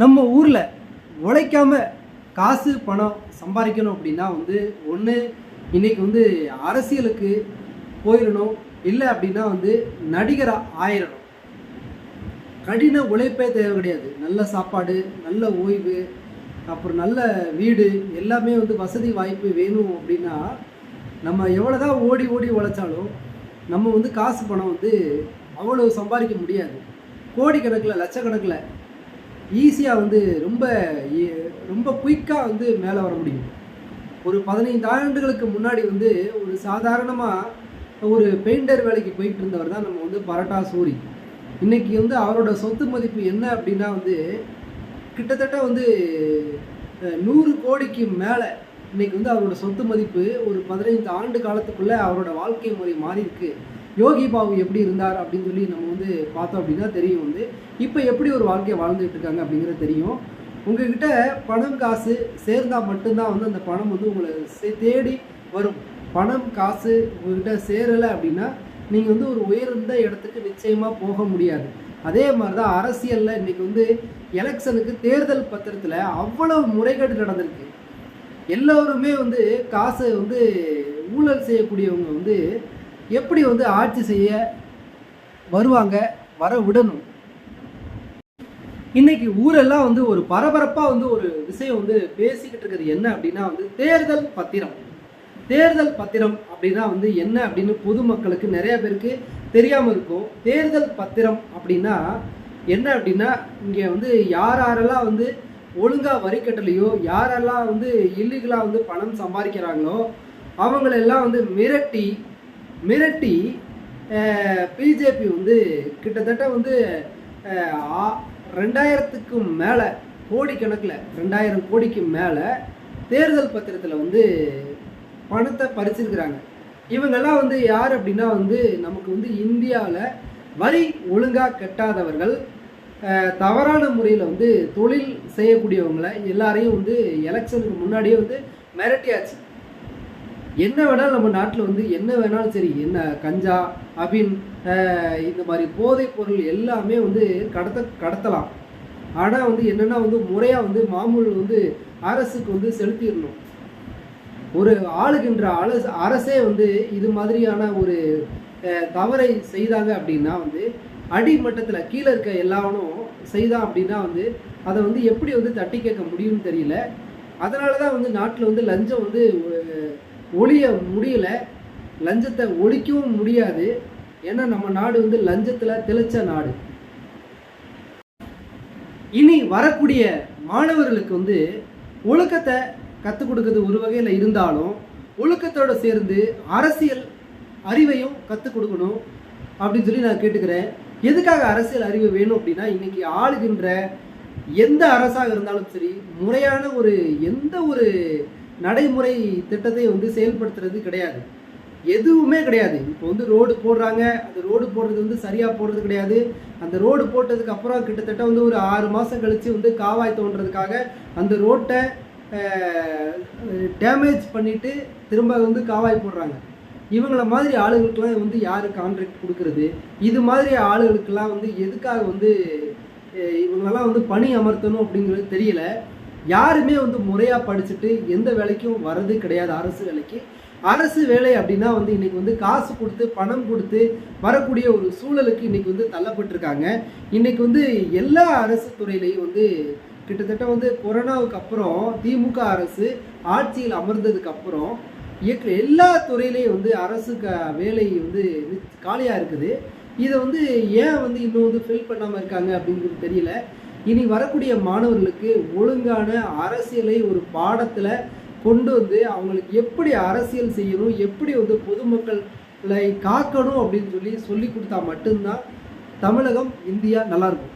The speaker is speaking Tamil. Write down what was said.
நம்ம ஊரில் உழைக்காம காசு பணம் சம்பாதிக்கணும் அப்படின்னா வந்து ஒன்று இன்னைக்கு வந்து அரசியலுக்கு போயிடணும் இல்லை அப்படின்னா வந்து நடிகராக ஆயிடணும் கடின உழைப்பே தேவை கிடையாது. நல்ல சாப்பாடு நல்ல ஓய்வு அப்புறம் நல்ல வீடு எல்லாமே வந்து வசதி வாய்ப்பு வேணும் அப்படின்னா நம்ம எவ்வளோ தான் ஓடி ஓடி உழைச்சாலும் நம்ம வந்து காசு பணம் வந்து அவ்வளோ சம்பாதிக்க முடியாது. கோடிக்கணக்கில் லட்சக்கணக்கில் ஈஸியாக வந்து ரொம்ப e, ரொம்ப குயிக்காக வந்து மேலே வர முடியும். ஒரு பதினைந்து ஆண்டுகளுக்கு முன்னாடி வந்து ஒரு சாதாரணமாக ஒரு பெயிண்டர் வேலைக்கு போயிட்டு இருந்தவர் தான் நம்ம வந்து பரோட்டா சூரி. இன்னைக்கு வந்து அவரோட சொத்து மதிப்பு என்ன அப்படின்னா வந்து கிட்டத்தட்ட வந்து நூறு கோடிக்கு மேலே இன்னைக்கு வந்து அவரோட சொத்து மதிப்பு ஒரு பதினைந்து ஆண்டு காலத்துக்குள்ளே அவரோட வாழ்க்கை முறை மாறிருக்கு யோகி பாபு எப்படி இருந்தார் அப்படின்னு சொல்லி நம்ம வந்து பார்த்தோம் அப்படின்னா தெரியும் வந்து. இப்போ எப்படி ஒரு வாழ்க்கையை வாழ்ந்துட்டு இருக்காங்க அப்படிங்கிறது தெரியும். உங்ககிட்ட பணம் காசு சேர்ந்தால் மட்டும்தான் வந்து அந்த பணம் வந்து உங்களை சே- தேடி வரும். பணம் காசு உங்ககிட்ட சேரலை அப்படின்னா நீங்கள் வந்து ஒரு உயர்ந்த இடத்துக்கு நிச்சயமாக போக முடியாது. அதே மாதிரி தான் அரசியலில் இன்னைக்கு வந்து எலெக்ஷனுக்கு தேர்தல் பத்திரத்தில் அவ்வளவு முறைகேடு நடந்திருக்கு. எல்லோருமே வந்து காசை வந்து ஊழல் செய்யக்கூடியவங்க வந்து எப்படி வந்து ஆட்சி செய்ய வருவாங்க வர விடணும். இன்னைக்கு ஊரெல்லாம் வந்து ஒரு பரபரப்பாக வந்து ஒரு விஷயம் வந்து பேசிக்கிட்டு இருக்கிறது என்ன அப்படின்னா வந்து தேர்தல் பத்திரம். தேர்தல் பத்திரம் அப்படின்னா வந்து என்ன அப்படின்னு பொதுமக்களுக்கு நிறைய பேருக்கு தெரியாமல் இருக்கும். தேர்தல் பத்திரம் அப்படின்னா என்ன அப்படின்னா இங்கே வந்து யார் யாரெல்லாம் வந்து ஒழுங்காக வரி கட்டலையோ யாரெல்லாம் வந்து இல்லீகலாக வந்து பணம் சம்பாதிக்கிறாங்களோ அவங்களெல்லாம் வந்து மிரட்டி மிரட்டி பிஜேபி வந்து கிட்டத்தட்ட வந்து ஆ- ரெண்டாயிரத்துக்கும் மேலே கோடிக்கணக்கில் ரெண்டாயிரம் கோடிக்கு மேலே தேர்தல் பத்திரத்தில் வந்து பணத்தை பறிச்சிருக்கிறாங்க. இவங்கெல்லாம் வந்து யார் அப்படின்னா வந்து நமக்கு வந்து இந்தியாவில் வரி ஒழுங்காக கட்டாதவர்கள் தவறான முறையில் வந்து தொழில் செய்யக்கூடியவங்களை எல்லாரையும் வந்து எலெக்ஷனுக்கு முன்னாடியே வந்து மிரட்டியாச்சு. என்ன வேணாலும் நம்ம நாட்டில் வந்து என்ன வேணாலும் சரி என்ன கஞ்சா அபின் இந்த மாதிரி போதைப் பொருள் எல்லாமே வந்து கடத்த கடத்தலாம். ஆனால் வந்து என்னென்னா வந்து முறையாக வந்து மாமூல் வந்து அரசுக்கு வந்து செலுத்திடணும். ஒரு ஆளுகின்ற அரசு அரசே வந்து இது மாதிரியான ஒரு தவறை செய்தாங்க அப்படின்னா வந்து அடிமட்டத்தில் கீழே இருக்க எல்லாவனும் செய்தான் அப்படின்னா வந்து அதை வந்து எப்படி வந்து தட்டி கேட்க முடியும்னு தெரியல. அதனால தான் வந்து நாட்டில் வந்து லஞ்சம் வந்து ஒழிய முடியல லஞ்சத்தை ஒழிக்கவும் முடியாது. ஏன்னா நம்ம நாடு வந்து லஞ்சத்தில் தெளிச்ச நாடு. இனி வரக்கூடிய மாணவர்களுக்கு வந்து ஒழுக்கத்தை கற்றுக் கொடுக்கறது ஒரு வகையில் இருந்தாலும் ஒழுக்கத்தோடு சேர்ந்து அரசியல் அறிவையும் கற்றுக் கொடுக்கணும் அப்படின்னு சொல்லி நான் கேட்டுக்கிறேன். எதுக்காக அரசியல் அறிவு வேணும் அப்படின்னா இன்னைக்கு ஆளுகின்ற எந்த அரசாக இருந்தாலும் சரி முறையான ஒரு எந்த ஒரு நடைமுறை திட்டத்தை வந்து செயல்படுத்துறது கிடையாது. எதுவுமே கிடையாது. இப்போ வந்து ரோடு போடுறாங்க. அந்த ரோடு போடுறது வந்து சரியாக போடுறது கிடையாது. அந்த ரோடு போட்டதுக்கு அப்புறம் கிட்டத்தட்ட வந்து ஒரு ஆறு மாதம் கழித்து வந்து காவாய் தோன்றதுக்காக அந்த ரோட்டை டேமேஜ் பண்ணிட்டு திரும்ப வந்து காவாய் போடுறாங்க. இவங்கள மாதிரி ஆளுகளுக்கெல்லாம் வந்து யார் கான்ட்ராக்ட் கொடுக்கறது? இது மாதிரி ஆளுகளுக்கெல்லாம் வந்து எதுக்காக வந்து இவங்களெல்லாம் வந்து பணி அமர்த்தணும் அப்படிங்கிறது தெரியல. யாருமே வந்து முறையாக படிச்சுட்டு எந்த வேலைக்கும் வர்றது கிடையாது அரசு வேலைக்கு. அரசு வேலை அப்படின்னா வந்து இன்றைக்கி வந்து காசு கொடுத்து பணம் கொடுத்து வரக்கூடிய ஒரு சூழலுக்கு இன்னைக்கு வந்து தள்ளப்பட்டிருக்காங்க. இன்றைக்கி வந்து எல்லா அரசு துறையிலையும் வந்து கிட்டத்தட்ட வந்து கொரோனாவுக்கு அப்புறம் திமுக அரசு ஆட்சியில் அமர்ந்ததுக்கு அப்புறம் இயக்க எல்லா துறையிலையும் வந்து அரசு க வேலை வந்து காலியாக இருக்குது. இதை வந்து ஏன் வந்து இன்னும் வந்து ஃபில் பண்ணாமல் இருக்காங்க அப்படிங்கிறது தெரியல. இனி வரக்கூடிய மாணவர்களுக்கு ஒழுங்கான அரசியலை ஒரு பாடத்தில் கொண்டு வந்து அவங்களுக்கு எப்படி அரசியல் செய்யணும் எப்படி வந்து பொதுமக்களை காக்கணும் அப்படின்னு சொல்லி சொல்லி கொடுத்தா மட்டும்தான் தமிழகம் இந்தியா நல்லாயிருக்கும்